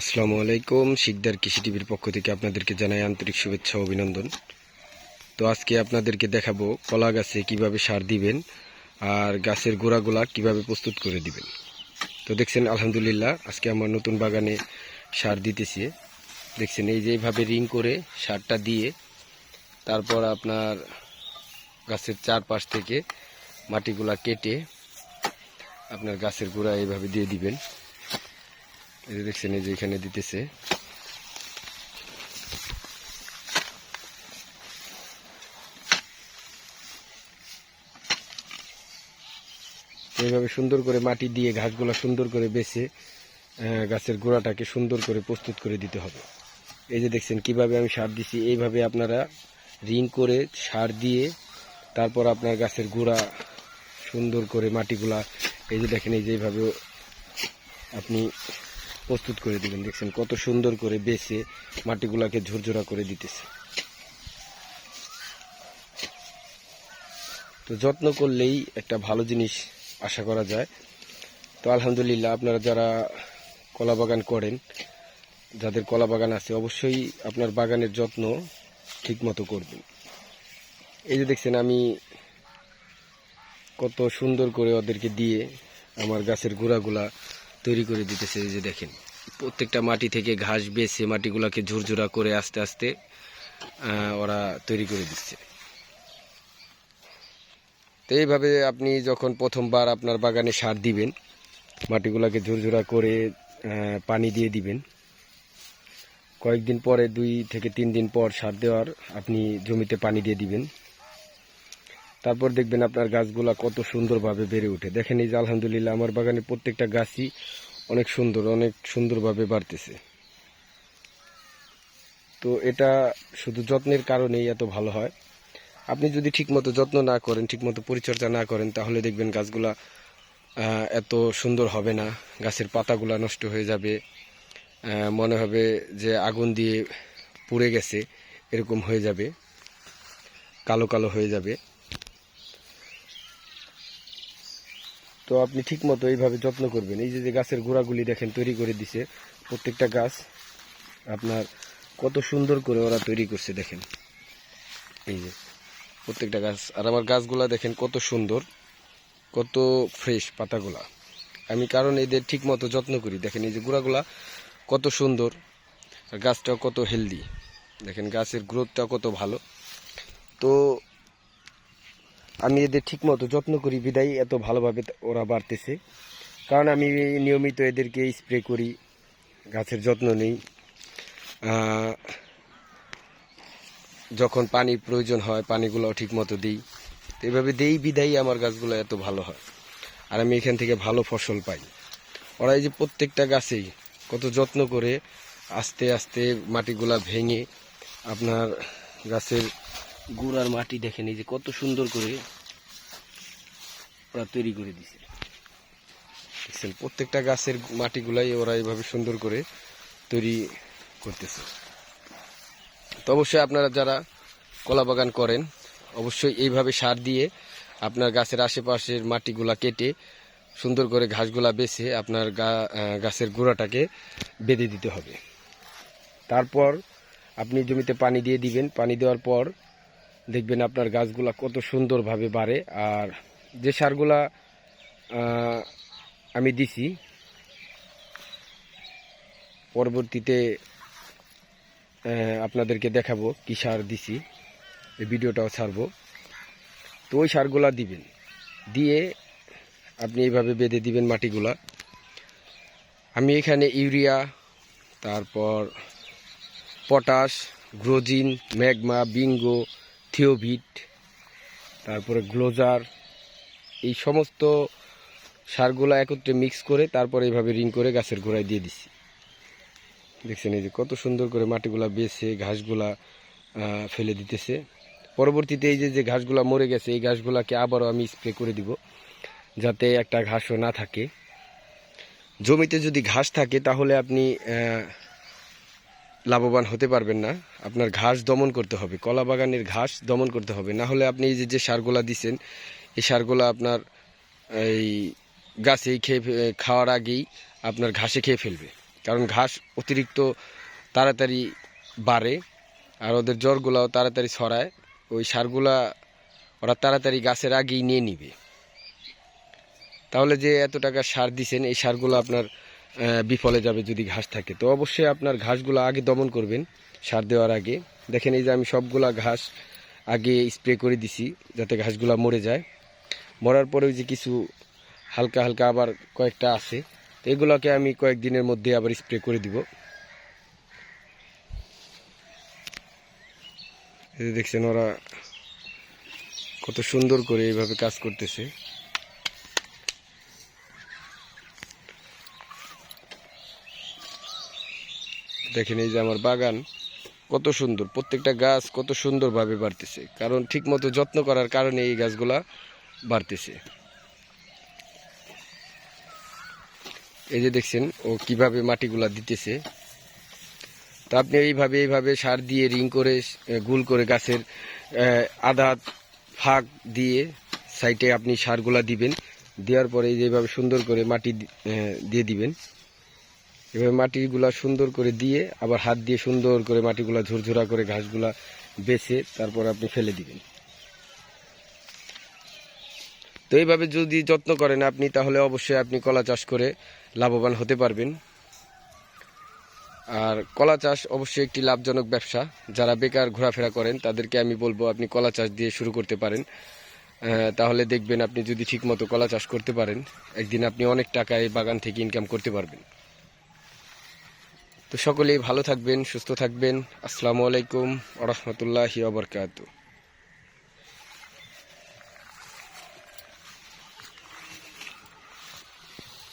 আসসালামু আলাইকুম, শিকদার কৃষি টিভির পক্ষ থেকে আপনাদেরকে জানাই আন্তরিক শুভেচ্ছা অভিনন্দন। তো আজকে আপনাদেরকে দেখাবো কলা গাছে কীভাবে সার দিবেন আর গাছের গোড়াগুলা কীভাবে প্রস্তুত করে দিবেন। তো দেখছেন, আলহামদুলিল্লাহ, আজকে আমার নতুন বাগানে সার দিতেছি। দেখছেন, এই যে এইভাবে রিং করে সারটা দিয়ে তারপর আপনার গাছের চারপাশ থেকে মাটিগুলা কেটে আপনার গাছের গোড়া এইভাবে দিয়ে দিবেন। এই যে দেখছেন, এই যে এখানে দিতেছে। এইভাবে সুন্দর করে মাটি দিয়ে ঘাসগুলো সুন্দর করে বেছে গাছের গোড়াটাকে সুন্দর করে প্রস্তুত করে দিতে হবে। এই যে দেখছেন, কীভাবে আমি সার দিছি, এইভাবে আপনারা রিং করে সার দিয়ে তারপর আপনার গাছের গোড়া সুন্দর করে মাটিগুলা, এই যে দেখেন, এই যে এইভাবে আপনি প্রস্তুত করে দিবেন। দেখছেন কত সুন্দর করে বেছে মাটিগুলাকে ঝুরঝুরা করে দিতেছে। তো যত্ন করলেই একটা ভালো জিনিস আশা করা যায়। তো আলহামদুলিল্লাহ আপনারা যারা কলা বাগান করেন, যাদের কলা বাগান আছে, অবশ্যই আপনার বাগানের যত্ন ঠিক মতো করবেন। এই যে দেখছেন আমি কত সুন্দর করে ওদেরকে দিয়ে আমার গাছের গোড়াগুলা তৈরি করে দিতেছে এই যে দেখেন। প্রত্যেকটা মাটি থেকে ঘাস বেছে মাটিগুলোকে ঝুরঝুরা করে আস্তে আস্তে ওরা তৈরি করে দিচ্ছে। তো এইভাবে আপনি যখন প্রথমবার আপনার বাগানে সার দিবেন, মাটিগুলোকে ঝুরঝুরা করে পানি দিয়ে দিবেন, কয়েকদিন পরে, দুই থেকে তিন দিন পর সার দেওয়ার আপনি জমিতে পানি দিয়ে দিবেন। তারপর দেখবেন আপনার গাছগুলা কত সুন্দরভাবে বেড়ে ওঠে। দেখেন এই যে আলহামদুলিল্লাহ আমার বাগানে প্রত্যেকটা গাছই অনেক সুন্দর, অনেক সুন্দরভাবে বাড়তেছে। তো এটা শুধু যত্নের কারণেই এত ভালো হয়। আপনি যদি ঠিকমতো যত্ন না করেন, ঠিকমতো পরিচর্যা না করেন, তাহলে দেখবেন গাছগুলা এত সুন্দর হবে না। গাছের পাতাগুলা নষ্ট হয়ে যাবে। মনে হবে যে আগুন দিয়ে পুড়ে গেছে, এরকম হয়ে যাবে, কালো কালো হয়ে যাবে। তো আপনি ঠিক মতো এইভাবে যত্ন করবেন। এই যে যে গাছের গোড়াগুলি দেখেন, তৈরি করে দিছে। প্রত্যেকটা গাছ আপনার কত সুন্দর করে ওরা তৈরি করছে, দেখেন। এই যে, প্রত্যেকটা গাছ। আর আমার গাছগুলা দেখেন কত সুন্দর, কত ফ্রেশ পাতাগুলা। আমি কারণ এদের ঠিক মতো যত্ন করি। দেখেন এই যে গোড়াগুলা কত সুন্দর, আর গাছটাও কত হেলদি। দেখেন গাছের গ্রোথটাও কত ভালো। তো আমি এদের ঠিক মতো যত্ন করি, বিদায় এত ভালোভাবে ওরা বাড়তেছে। কারণ আমি নিয়মিত এদেরকে স্প্রে করি, গাছের যত্ন নেই। যখন পানির প্রয়োজন হয় পানিগুলো ঠিক মতো দিই। তো এইভাবে দেই, বিদায়ী আমার গাছগুলো এত ভালো হয়। আর আমি এখান থেকে ভালো ফসল পাই। ওরা এই যে প্রত্যেকটা গাছেই কত যত্ন করে আস্তে আস্তে মাটিগুলা ভেঙে আপনার গাছের গোড়ার মাটি দেখেন, এই যে কত সুন্দর করে ওরা তৈরি করে দিছে। দেখছেন, প্রত্যেকটা গাছের মাটিগুলাই ওরা এইভাবে সুন্দর করে তৈরি করতেছে। তো অবশ্যই আপনারা যারা কলা বাগান করেন, অবশ্যই এইভাবে সার দিয়ে আপনার গাছের আশেপাশের মাটিগুলা কেটে সুন্দর করে ঘাসগুলা বেছে আপনার গাছের গোড়াটাকে বেঁধে দিতে হবে। তারপর আপনি জমিতে পানি দিয়ে দিবেন। পানি দেওয়ার পর দেখবেন আপনার গাছগুলা কত সুন্দরভাবে বাড়ে। আর যে সারগুলা আমি দিছি, পরবর্তীতে আপনাদেরকে দেখাবো কি সার দিছি। এই ভিডিওটাও ছাড়বো। তো ওই সারগুলা দিবেন। দিয়ে আপনি এইভাবে বেঁধে দিবেন মাটিগুলা। আমি এখানে ইউরিয়া, তারপর পটাশ, গ্রোজিন, ম্যাগমা, বিঙ্গো থিওভিট, তারপরে গ্লোজার, এই সমস্ত সারগুলো একত্রে মিক্স করে তারপরে এইভাবে রিং করে গাছের গোড়ায় দিয়ে দিছি। দেখছেন এই যে কত সুন্দর করে মাটিগুলা বেছে ঘাসগুলা ফেলে দিতেছে। পরবর্তীতে এই যে যে ঘাসগুলা মরে গেছে, এই ঘাসগুলাকে আবারও আমি স্প্রে করে দিব, যাতে একটা ঘাসও না থাকে। জমিতে যদি ঘাস থাকে, তাহলে আপনি লাভবান হতে পারবেন না। আপনার ঘাস দমন করতে হবে, কলা বাগানের ঘাস দমন করতে হবে। না হলে আপনি এই যে সারগুলা দিছেন, এই সারগুলা আপনার এই গাছেই খেয়ে খাওয়ার আগেই আপনার ঘাসে খেয়ে ফেলবে। কারণ ঘাস অতিরিক্ত তাড়াতাড়ি বাড়ে আর ওদের জ্বরগুলাও তাড়াতাড়ি ছড়ায়। ওই সারগুলা ওরা তাড়াতাড়ি গাছের আগেই নিয়ে নিবে। তাহলে যে এত টাকা সার দিছেন, এই সারগুলো আপনার বিফলে যাবে যদি ঘাস থাকে। তো অবশ্যই আপনার ঘাসগুলো আগে দমন করবেন, সার দেওয়ার আগে। দেখেন এই যে আমি সবগুলা ঘাস আগে স্প্রে করে দিছি, যাতে ঘাসগুলা মরে যায়। মরার পরেও যে কিছু হালকা হালকা আবার কয়েকটা আছে, তো এগুলোকে আমি কয়েকদিনের মধ্যে আবার স্প্রে করে দিব। দেখছেন ওরা কত সুন্দর করে এইভাবে কাজ করতেছে। দেখেন এই যে আমার বাগান, কত সুন্দর। প্রত্যেকটা গাছ কত সুন্দরভাবে বাড়তেছে। কারণ ঠিকমতো যত্ন করার কারণে এই গাছগুলা বাড়তেছে। এই যে দেখছেন, ও কীভাবে মাটিগুলা দিতেছে। তা আপনি এইভাবে এইভাবে সার দিয়ে রিং করে গুল করে গাছের আধা ফাঁক দিয়ে সাইডে আপনি সারগুলা দিবেন। দেওয়ার পরে এইভাবে সুন্দর করে মাটি দিয়ে দিবেন। এভাবে মাটিগুলা সুন্দর করে দিয়ে আবার হাত দিয়ে সুন্দর করে মাটিগুলা ঝুরঝুরা করে ঘাসগুলা বেছে তারপর আপনি ফেলে দিবেন। তো এইভাবে যদি যত্ন করেন আপনি, তাহলে অবশ্যই আপনি কলা চাষ করে লাভবান হতে পারবেন। আর কলা চাষ অবশ্যই একটি লাভজনক ব্যবসা। যারা বেকার ঘোরাফেরা করেন, তাদেরকে আমি বলব আপনি কলা চাষ দিয়ে শুরু করতে পারেন। তাহলে দেখবেন আপনি যদি ঠিকমতো কলা চাষ করতে পারেন, একদিন আপনি অনেক টাকা এই বাগান থেকে ইনকাম করতে পারবেন। তো সকলেই ভালো থাকবেন সুস্থ থাকবেন। আসসালামু আলাইকুম আ রহমতুল্লাহি